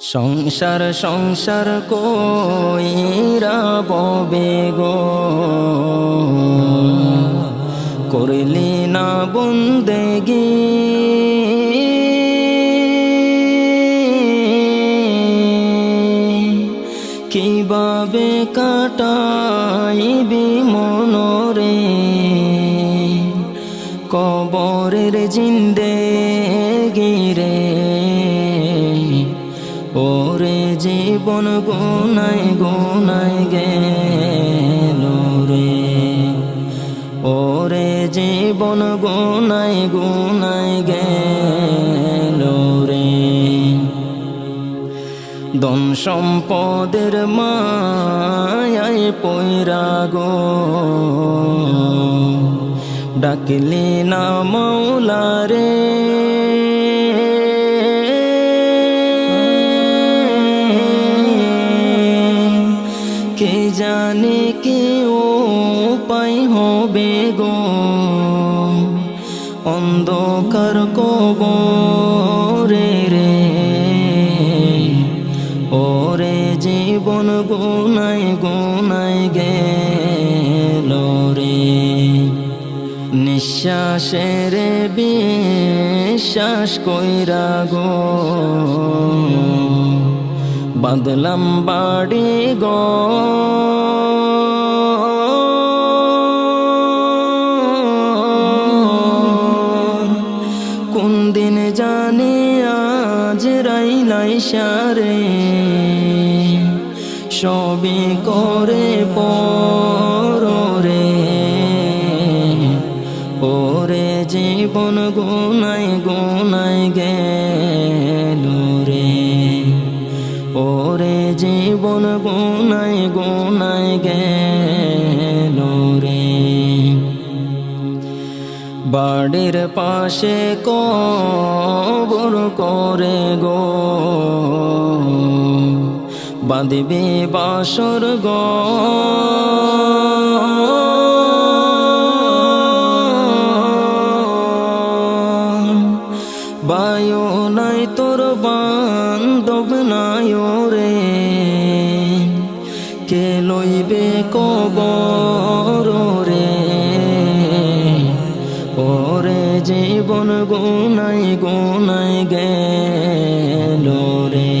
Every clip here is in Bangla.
সংসার সংসার কইরা ববে গো। করলি না বন্দেগি। কীভাবে কাটাইবি মনরে? কবরের জিন্দে গিরে ওরে জীবন গোনাই গোনাই গেল রে। ওরে জীবন গোনাই গোনাই গেল রে। দন সম্পদের মায়ায় পয়রা গো। ডাকলি না মৌলা রে। অন্ধকার কবরে রে। ওরে জীবন গুনাই গুনাই গেল রে। নিঃশ্বাসের বিশ্বাস কইরা গো। বাদলাম বাড়ি গো। সারে সবই করে পরে ওরে জীবন গুনাই গুনাই রে। ওরে জীবন গুনাই গুনাই গেল রে। বাড়ির পাশে কবর করে গো। বাঁধবে বাসর গো। নাই তোর বান্ধব কে লইবে গুনাই গুনাই গেল রে।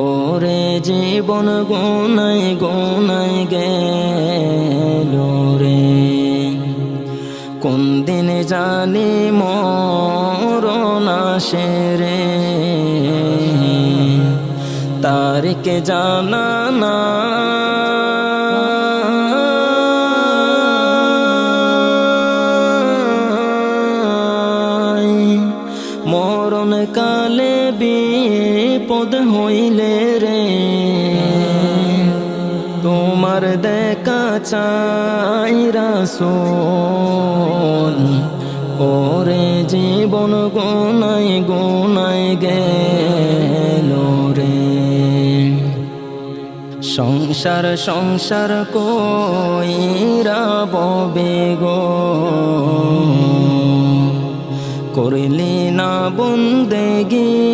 ওরে জীবন গুনাই গুনাই গেল রে। কোন দিন জানি মরণ আসে রে। তারিখে জানা না বিপদ হইলে রে। তোমার দেখা চাই রাসূল। ওরে জীবন গোনাই গোনাই গেল রে। সংসার সংসার কইরা ববে গো। করলি না বন্দেগি